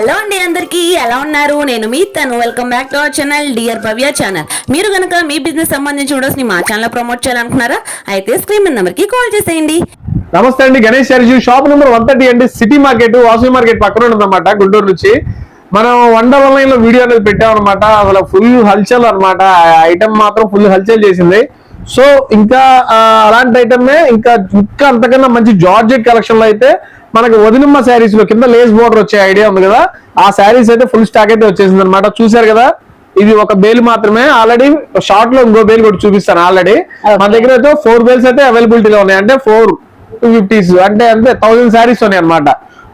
Hello అండి అందరికీ ఎలా ఉన్నారు? నేను మీ తను. Welcome back to our channel dear Bhavya channel మీరు కనుక మీ బిజినెస్ సంబంధించి వీడియోస్ని మా ఛానల్ ప్రమోట్ చేయాలనుకున్నారా అయితే స్క్రీన్ నెంబర్కి కాల్ చేసేయండి. నమస్తే అండి Ganesh sari shop number one thirty అండి సిటీ మార్కెట్ వాసవి మార్కెట్ పక్కన ఉందన్నమాట గుంటూరు నుంచి. మనం వన్ డబల్ నైన్లో వీడియో అనేది పెట్టామన్నమాట. అసలు ఫుల్ హల్చల్ అన్నమాట. ఐటమ్ మాత్రం ఫుల్ హల్చల్ చేసింది. సో ఇంకా అలాంటి ఐటమే ఇంకా ఇంకా అంతకన్నా మంచి జార్జెట్ కలెక్షన్లో అయితే మనకి వదినమ్మ శారీస్లో కింద లేస్ బోర్డర్ వచ్చే ఐడియా ఉంది కదా ఆ శారీస్ అయితే ఫుల్ స్టాక్ అయితే వచ్చేసింది అనమాట చూసారు కదా ఇది ఒక బేల్ మాత్రమే. ఆల్రెడీ షార్ట్లో ఇంకో బేల్ కూడా చూపిస్తాను ఆల్రెడీ మన దగ్గర అయితే ఫోర్ బేల్స్ అయితే అవైలబిలిటీలో ఉన్నాయి. అంటే ఫోర్ టూ ఫిఫ్టీస్ అంటే అంతే థౌసండ్ శారీస్ ఉన్నాయి అనమాట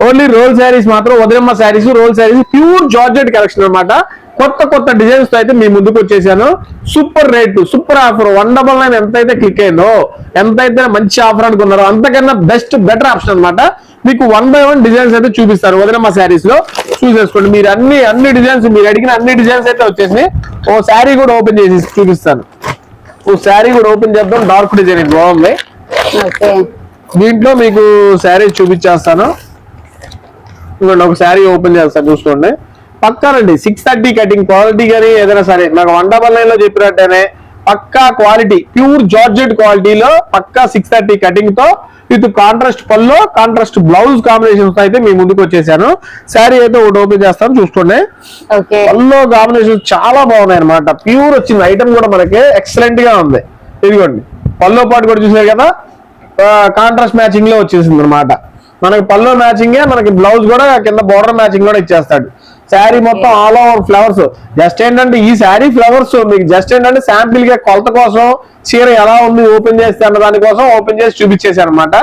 ఓన్లీ రోల్ శారీస్ మాత్రం Udayamma saris roll saris pure georgette collection అన్నమాట. కొత్త కొత్త డిజైన్స్తో అయితే మీ ముందుకు వచ్చేసాను. Super rate super offer one double nine ఎంత అయితే క్లిక్ అయిందో ఎంత అయితే మంచి ఆఫర్ అనుకున్నారో అంతకన్నా బెస్ట్ బెటర్ ఆప్షన్ అన్నమాట. మీకు వన్ బై వన్ డిజైన్స్ అయితే చూపిస్తారు వదినమ్మ శారీస్లో. చూసేసుకోండి మీరు అన్ని అన్ని డిజైన్స్ మీరు అడిగిన అన్ని డిజైన్స్ అయితే వచ్చేసినాయి. ఓ శారీ కూడా ఓపెన్ చేసి చూపిస్తాను. ఓ శారీ కూడా ఓపెన్ చేద్దాం డార్క్ డిజైన్ బాగుంది. దీంట్లో మీకు శారీ చూపించేస్తాను. ఇవ్వండి ఒక శారీ ఓపెన్ చేస్తాను చూసుకోండి. పక్కానండి. సిక్స్ థర్టీ కటింగ్ క్వాలిటీ కానీ ఏదైనా సరే. నాకు వన్ డబల్ నైన్లో చెప్పినట్టేనే పక్కా క్వాలిటీ ప్యూర్ జార్జెట్ క్వాలిటీలో పక్కా సిక్స్ థర్టీ కటింగ్తో విత్ కాంట్రాస్ట్ పల్లో కాంట్రాస్ట్ బ్లౌజ్ కాంబినేషన్స్ అయితే మీ ముందుకు వచ్చేసాను. శారీ అయితే ఒకటి ఓపెన్ చేస్తాను చూసుకోండి పల్లో కాంబినేషన్ చాలా బాగున్నాయి అనమాట ప్యూర్ వచ్చింది ఐటమ్ కూడా మనకి ఎక్సలెంట్గా ఉంది. ఇదిగోండి. పల్లో పాటు కూడా చూసారు కదా? కాంట్రాస్ట్ మ్యాచింగ్లో వచ్చేసింది అనమాట మనకి పల్లో మ్యాచింగ్ మనకి బ్లౌజ్ కూడా కింద బోర్డర్ మ్యాచింగ్ కూడా ఇచ్చేస్తాడు. శారీ మొత్తం ఆల్ ఓవర్ ఫ్లవర్స్ జస్ట్ ఏంటంటే ఈ శారీ ఫ్లవర్స్ మీకు జస్ట్ ఏంటంటే శాంపిల్గా కొలత కోసం చీర ఎలా ఉంది ఓపెన్ చేస్తే అన్న దానికోసం ఓపెన్ చేసి చూపించేసాను అనమాట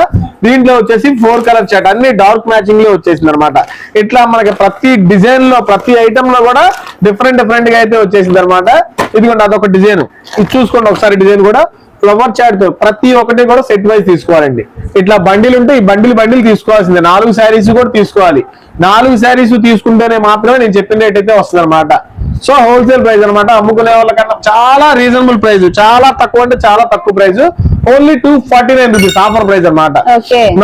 దీంట్లో వచ్చేసి ఫోర్ కలర్ చాట్ అన్ని డార్క్ మ్యాచింగ్లో వచ్చేసింది అనమాట ఇట్లా మనకి ప్రతి డిజైన్లో ప్రతి ఐటమ్లో కూడా డిఫరెంట్ డిఫరెంట్గా అయితే వచ్చేసింది అనమాట ఇదిగోండి అదొక డిజైన్ ఇది చూసుకోండి ఒకసారి డిజైన్ కూడా. ఫ్లవర్ చాట్తో ప్రతి ఒక్కటి కూడా సెట్ వైజ్ తీసుకోవాలండి. ఇట్లా బండిలు ఉంటే ఈ బండిల్ బండిల్ తీసుకోవాల్సిందే. నాలుగు శారీస్ కూడా తీసుకోవాలి. నాలుగు శారీస్ తీసుకుంటేనే మాత్రమే నేను చెప్పిన రేట్ అయితే వస్తుంది అనమాట సో హోల్సేల్ ప్రైస్ అన్నమాట. అమ్ముకునే వాళ్ళకన్నా చాలా రీజనబుల్ ప్రైస్. చాలా తక్కువ అంటే చాలా తక్కువ price. Only two forty nine rupees offer price అనమాట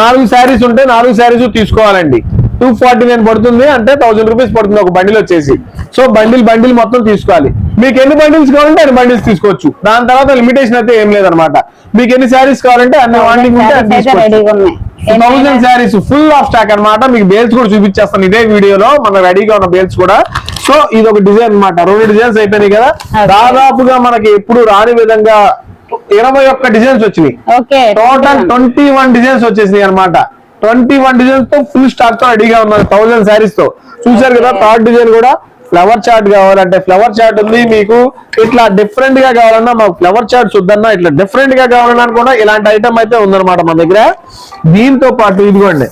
నాలుగు శారీస్ ఉంటే నాలుగు శారీస్ తీసుకోవాలండి. టూ ఫార్టీ నైన్ పడుతుంది అంటే థౌసండ్ రూపీస్ పడుతుంది ఒక బండిల్ వచ్చేసి. సో బండిల్ బండిల్ మొత్తం తీసుకోవాలి. మీకు ఎన్ని బండిల్స్ కావాలంటే అన్ని బండిల్స్ తీసుకోవచ్చు. దాని తర్వాత లిమిటేషన్ అయితే ఏం లేదనమాట. మీకు ఎన్ని శారీస్ కావాలంటే అన్ని వాంటింగ్ ఉంటే అన్ని thousand saris full of stock అన్నమాట. మీకు బేల్స్ కూడా చూపించేస్తాను ఇదే వీడియోలో. మన రెడీగా ఉన్న బేల్స్ కూడా. సో ఇది ఒక డిజైన్ అన్నమాట. రెండు డిజైన్స్ అయిపోయినాయి కదా. దాదాపుగా మనకి ఎప్పుడు రాని విధంగా ఇరవై ఒక్క డిజైన్స్ వచ్చినాయి. టోటల్ ట్వంటీ వన్ డిజైన్స్ వచ్చేసినాయి అనమాట ట్వంటీ వన్ డిజైన్స్తో ఫుల్ స్టాక్తో రెడీగా ఉన్నారు. థౌసండ్ శారీస్తో. చూసారు కదా థర్డ్ డిజైన్ కూడా ఫ్లవర్ చార్ట్ కావాలంటే ఫ్లవర్ చార్ట్ ఉంది మీకు. ఇట్లా డిఫరెంట్గా కావాలన్నా మాకు ఫ్లవర్ చార్ట్ చూద్దన్నా ఇట్లా డిఫరెంట్గా కావాలన్నా కూడా ఇలాంటి ఐటమ్ అయితే ఉందన్నమాట మన దగ్గర. దీంతో పాటు ఇదిగోండి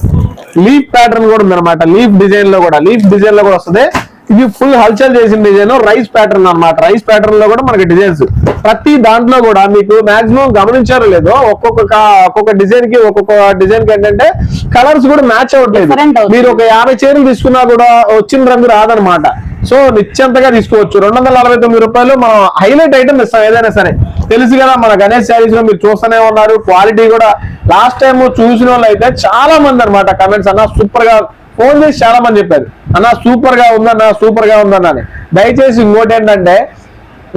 లీఫ్ ప్యాటర్న్ కూడా ఉందన్నమాట. లీఫ్ డిజైన్లో కూడా లీఫ్ డిజైన్లో కూడా వస్తుంది. ఇది ఫుల్ హల్చల్ చేసిన డిజైన్ రైస్ ప్యాటర్న్ అన్నమాట. రైస్ ప్యాటర్న్లో కూడా మనకి డిజైన్స్ ప్రతి దాంట్లో కూడా మీకు మాక్సిమం గమనించారో లేదో ఒక్కొక్క ఒక్కొక్క డిజైన్కి ఒక్కొక్క డిజైన్కి ఏంటంటే కలర్స్ కూడా మ్యాచ్ అవ్వట్లేదు. మీరు ఒక యాభై చీరలు తీసుకున్నా కూడా వచ్చిన రంగు రాదనమాట. సో నిశ్చంతగా తీసుకోవచ్చు. రెండు వందల నలభై తొమ్మిది రూపాయలు మనం హైలైట్ ఐటమ్ ఇస్తాం ఏదైనా సరే. తెలుసు కదా మన గణేష్ శారీస్లో మీరు చూస్తూనే ఉన్నారు. క్వాలిటీ కూడా లాస్ట్ టైం చూసిన వాళ్ళు అయితే చాలా మంది అనమాట కమెంట్స్ అన్న సూపర్గా ఫోన్ చేసి చాలా మంది చెప్పారు. అన్న సూపర్గా ఉందన్న సూపర్గా ఉందన్న దయచేసి ఇంకోటి ఏంటంటే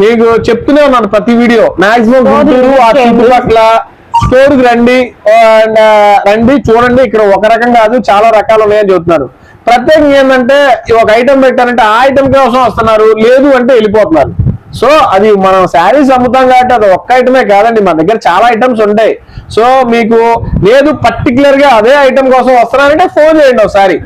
మీకు చెప్తూనే ఉన్నాను ప్రతి వీడియో. మాక్సిమం గుంటూరు ఆ చుట్టుపక్కల స్టోర్కి రండి. అండ్ రండి చూడండి. ఇక్కడ ఒక రకం కాదు చాలా రకాలు ఉన్నాయని చెబుతున్నారు. ప్రత్యేకంగా ఏంటంటే ఒక ఐటమ్ పెట్టారంటే ఆ ఐటమ్ కోసం వస్తున్నారు. లేదు అంటే వెళ్ళిపోతున్నారు. సో అది మనం శారీస్ అమ్ముతాం కాబట్టి అది ఒక్క ఐటమే కాదండి. మన దగ్గర చాలా ఐటమ్స్ ఉంటాయి. సో మీకు లేదు పర్టికులర్గా అదే ఐటమ్ కోసం వస్తున్నారంటే ఫోన్ చేయండి ఒకసారి.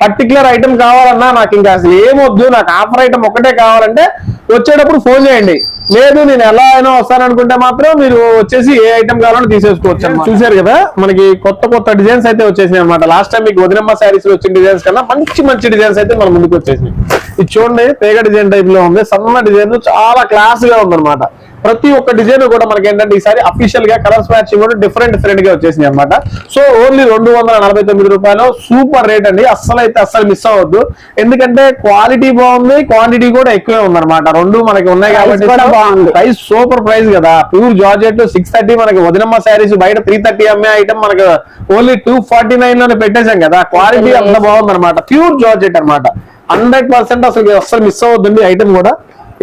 పర్టికులర్ ఐటమ్ కావాలన్నా నాకు ఇంకా అసలు ఏమొద్దు నాకు ఆఫర్ ఐటమ్ ఒకటే కావాలంటే వచ్చేటప్పుడు ఫోన్ చేయండి. లేదు నేను ఎలా అయినా వస్తాననుకుంటే మాత్రం మీరు వచ్చేసి ఏ ఐటమ్ కావాలని తీసేసుకోవచ్చు చూసారు చూశారు కదా? మనకి కొత్త కొత్త డిజైన్స్ అయితే వచ్చేసినాయి అనమాట లాస్ట్ టైం మీకు వదినమ్మ శారీస్లో వచ్చిన డిజైన్స్ కన్నా మంచి మంచి డిజైన్స్ అయితే మన ముందుకు వచ్చేసినాయి. ఇది చూడండి పేగ డిజైన్ టైప్లో ఉంది. సన్న డిజైన్ చాలా క్లాస్గా ఉందన్నమాట. ప్రతి ఒక్క డిజైన్ కూడా మనకి ఏంటంటే ఈసారి అఫీషియల్గా కలర్స్ మ్యాచింగ్ కూడా డిఫరెంట్ డిఫరెంట్గా వచ్చేసింది అనమాట సో ఓన్లీ రెండు వందల నలభై తొమ్మిది రూపాయలు. సూపర్ రేట్ అండి. అస్సలు అయితే అస్సలు మిస్ అవ్వద్దు. ఎందుకంటే క్వాలిటీ బాగుంది క్వాంటిటీ కూడా ఎక్కువే ఉందన్నమాట. రెండు మనకి ఉన్నాయి కాబట్టి బాగుంది. ప్రైస్ సూపర్ ప్రైస్ కదా. ప్యూర్ జార్జెట్ సిక్స్ థర్టీ మనకి వదినమ్మ శారీస్ బయట త్రీ థర్టీ అమ్మే ఐటమ్ మనకు ఓన్లీ టూ ఫార్టీ నైన్లోనే పెట్టేశాం కదా. క్వాలిటీ అంత బాగుంది అనమాట ప్యూర్ జార్జెట్ అన్నమాట. హండ్రెడ్ పర్సెంట్ అసలు అసలు మిస్ అవ్వద్దండి ఐటమ్ కూడా.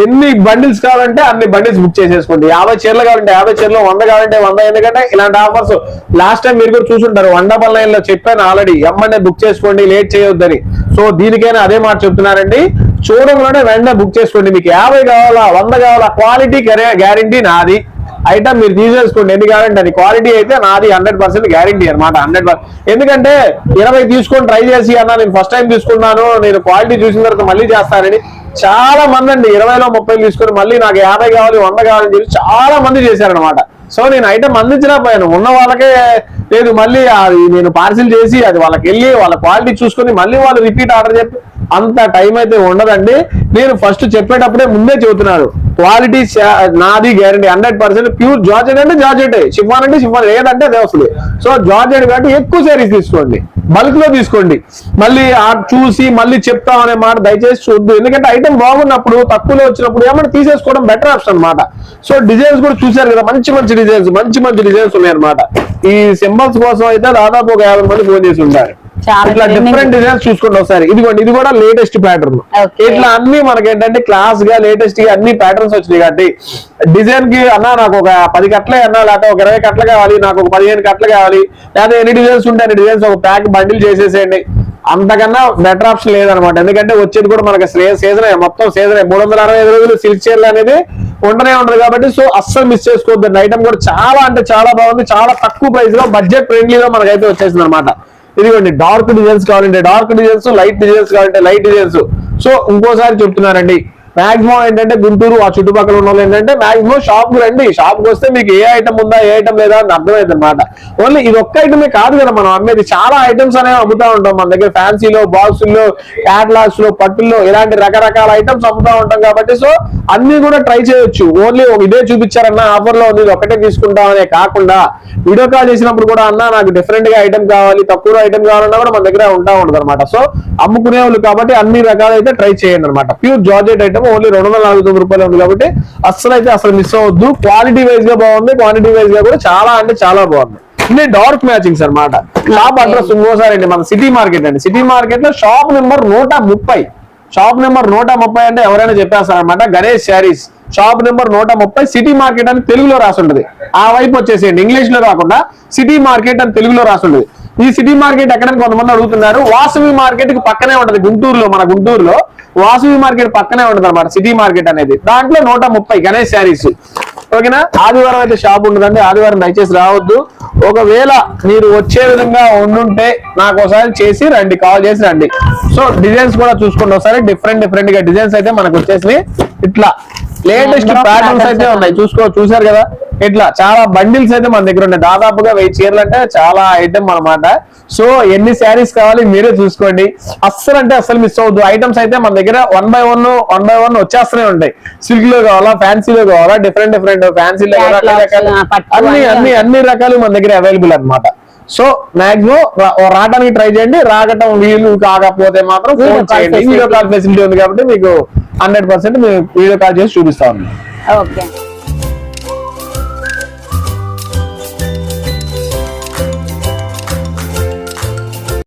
ఎన్ని బండిల్స్ కావాలంటే అన్ని బండిల్స్ బుక్ చేసేసుకోండి. యాభై చీరలు కావాలంటే యాభై చీరలు వంద కావాలంటే వంద. ఎందుకంటే ఇలాంటి ఆఫర్స్ లాస్ట్ టైం మీరు కూడా చూసుంటారు. వన్ డబల్ నైన్లో చెప్పాను ఆల్రెడీ ఎమ్మంటే బుక్ చేసుకోండి లేట్ చేయొద్దని. సో దీనికైనా అదే మాట చెప్తున్నారండి. చూడంలోనే వెంటనే బుక్ చేసుకోండి. మీకు యాభై కావాలా వంద కావాలా క్వాలిటీ గ్యారంటీ నాది. ఐటమ్ మీరు తీసేసుకోండి. ఎందుకు కావాలంటే అది క్వాలిటీ అయితే నాది హండ్రెడ్ పర్సెంట్ గ్యారంటీ అనమాట హండ్రెడ్ ఎందుకంటే ఇరవై తీసుకొని ట్రై చేసి అన్న నేను ఫస్ట్ టైం తీసుకున్నాను. నేను క్వాలిటీ చూసిన తర్వాత మళ్ళీ చేస్తానని చాలా మంది అండి. ఇరవైలో ముప్పై తీసుకొని మళ్ళీ నాకు యాభై కావాలి వంద కావాలని చెప్పి చాలా మంది చేశారనమాట సో నేను ఐటమ్ అందించలేకపోయాను ఉన్న వాళ్ళకే లేదు మళ్ళీ అది నేను పార్సిల్ చేసి అది వాళ్ళకి వెళ్ళి వాళ్ళ క్వాలిటీ చూసుకొని మళ్ళీ వాళ్ళు రిపీట్ ఆర్డర్ చెప్పి అంత టైం అయితే ఉండదండి. నేను ఫస్ట్ చెప్పేటప్పుడే ముందే చెబుతున్నాను. క్వాలిటీ నాది guarantee hundred percent pure georgette అంటే జార్జెట్. షిఫాన్ అంటే షిఫాన్ ఏదంటే అదే వస్తుంది. సో జార్జెట్ కాబట్టి ఎక్కువ శారీస్ తీసుకోండి. బల్క్లో తీసుకోండి. మళ్ళీ ఆ చూసి మళ్ళీ చెప్తాం అనే మాట దయచేసి చూద్దు. ఎందుకంటే ఐటమ్ బాగున్నప్పుడు తక్కువలో వచ్చినప్పుడు ఏమన్నా తీసేసుకోవడం బెటర్ ఆప్షన్ అన్నమాట. సో డిజైన్స్ కూడా చూశారు కదా మంచి మంచి డిజైన్స్ మంచి మంచి డిజైన్స్ ఉన్నాయి అనమాట ఈ సింబల్స్ కోసం అయితే దాదాపు ఒక యాభై మంది ఫోన్ చేసి ఉంటారు. ఇట్లా trending. డిఫరెంట్ డిజైన్స్ చూసుకోండి ఒకసారి. ఇదిగోండి ఇది కూడా లేటెస్ట్ ప్యాటర్న్. ఇట్లా అన్ని మనకి ఏంటంటే క్లాస్గా లేటెస్ట్గా అన్ని ప్యాటర్న్స్ వచ్చినాయి కాబట్టి డిజైన్కి అన్నా నాకు ఒక పది కట్లే అన్నా లేకపోతే ఒక ఇరవై కట్టలు కావాలి నాకు ఒక పదిహేను కట్టలు కావాలి లేదా ఎన్ని డిజైన్స్ ఉంటే అన్ని డిజైన్స్ ఒక ప్యాక్ బండిల్ చేసేసేయండి. అంతకన్నా బెటర్ ఆప్షన్ లేదనమాట. ఎందుకంటే వచ్చేది కూడా మనకి సీజన్ మొత్తం సీజన్ మూడు వందల అరవై ఐదు రోజులు సిల్క్ చీరలు అనేది ఉండనే ఉండదు కాబట్టి సో అస్సలు మిస్ చేసుకోవద్దు ఐటమ్ కూడా చాలా అంటే చాలా బాగుంది చాలా తక్కువ ప్రైస్లో బడ్జెట్ ఫ్రెండ్లీలో మనకైతే వచ్చేసింది అనమాట ఇదిగోండి డార్క్ డిజైన్స్ కావాలంటే డార్క్ డిజైన్స్ లైట్ డిజైన్స్ కావాలంటే లైట్ డిజైన్స్ సో ఇంకోసారి చెప్తున్నారండి మాక్సిమం ఏంటంటే గుంటూరు ఆ చుట్టుపక్కల ఉన్న వాళ్ళు ఏంటంటే మాక్సిమం షాప్కు రండి. షాప్కు వస్తే మీకు ఏ ఐటమ్ ఉందా ఏ ఐటమ్ లేదా అని అర్థమైంది అనమాట ఓన్లీ ఇది ఒక్క ఐటమే కాదు కదా మనం అమ్మేది. చాలా ఐటమ్స్ అనేవి అమ్ముతా ఉంటాం. మన దగ్గర ఫ్యాన్సీలో బాక్సుల్లో క్యాట్లాగ్స్లో పట్టుల్లో ఇలాంటి రకరకాల ఐటమ్స్ అమ్ముతా ఉంటాం కాబట్టి సో అన్ని కూడా ట్రై చేయొచ్చు. ఓన్లీ ఇదే చూపించారన్న ఆఫర్లో ఉంది ఇది ఒకటే తీసుకుంటాం అనే కాకుండా వీడియో కాల్ చేసినప్పుడు కూడా అన్న నాకు డిఫరెంట్గా ఐటమ్ కావాలి తక్కువ ఐటమ్ కావాలన్నా కూడా మన దగ్గర ఉంటా ఉండదు అనమాట సో అమ్ముకునే వాళ్ళు కాబట్టి అన్ని రకాలైతే ట్రై చేయండి అనమాట ప్యూర్ జార్జెట్ ఐటమ్ ఓన్లీ రెండు వందల నలభై తొమ్మిది రూపాయలు ఉంది కాబట్టి అస్సలు అయితే అసలు మిస్ అవ్వద్దు. క్వాలిటీ వైజ్గా బాగుంది క్వాంటిటీ వైజ్గా కూడా చాలా అంటే చాలా బాగుంది. ఇది డార్క్ మ్యాచింగ్స్ అన్నమాట. షాప్ అడ్రస్ ఇంకోసారి అండి మన సిటీ మార్కెట్ అండి. సిటీ మార్కెట్లో షాప్ నెంబర్ నూట ముప్పై. షాప్ నెంబర్ నూట ముప్పై అంటే ఎవరైనా చెప్పేస్తారనమాట గణేష్ శారీస్ షాప్ నెంబర్ నూట ముప్పై సిటీ మార్కెట్ అని తెలుగులో రాసి ఉంటుంది ఆ వైపు వచ్చేసేయండి. ఇంగ్లీష్లో రాకుండా సిటీ మార్కెట్ అని తెలుగులో రాసి ఉంటుంది ఈ సిటీ మార్కెట్ ఎక్కడని కొంతమంది అడుగుతున్నారు. వాసవి మార్కెట్కి పక్కనే ఉంటది గుంటూరులో మన గుంటూరులో. వాసవి మార్కెట్ పక్కనే ఉంటది అనమాట సిటీ మార్కెట్ అనేది. దాంట్లో నూట ముప్పై గణేష్ శారీస్. ఓకేనా? ఆదివారం అయితే షాప్ ఉండదండి. ఆదివారం దయచేసి రావద్దు. ఒకవేళ మీరు వచ్చే విధంగా ఉండుంటే నాకు ఒకసారి చేసి రండి. కాల్ చేసి రండి. సో డిజైన్స్ కూడా చూసుకోండి. ఒకసారి డిఫరెంట్ డిఫరెంట్గా డిజైన్స్ అయితే మనకు వచ్చేసి ఇట్లా లేటెస్ట్ ప్యాటర్న్స్ అయితే ఉన్నాయి. చూసుకో చూసారు కదా? ఇట్లా చాలా బండిల్స్ అయితే మన దగ్గర ఉన్నాయి. దాదాపుగా వెయ్యి చీరలు అంటే చాలా ఐటమ్ అన్నమాట. సో ఎన్ని శారీస్ కావాలి మీరే చూసుకోండి. అస్సలు అంటే అస్సలు మిస్ అవ్వద్దు. ఐటమ్స్ అయితే మన దగ్గర one by one one by one వచ్చేస్తూనే ఉంటాయి. సిల్క్లో కావాలా ఫ్యాన్సీలో కావాలా డిఫరెంట్ డిఫరెంట్ ఫ్యాన్సీలో అన్ని అన్ని అన్ని రకాలు మన దగ్గర అవైలబుల్ అన్నమాట. సో మాక్సిమం రావడానికి ట్రై చేయండి. రాగటం వీలు కాకపోతే మాత్రం ఫోన్ చేయండి. వీడియో కాల్ ఫెసిలిటీ ఉంది కాబట్టి మీకు హండ్రెడ్ పర్సెంట్ వీడియో కాల్ చేసి చూపిస్తా ఉన్నాం. ఓకే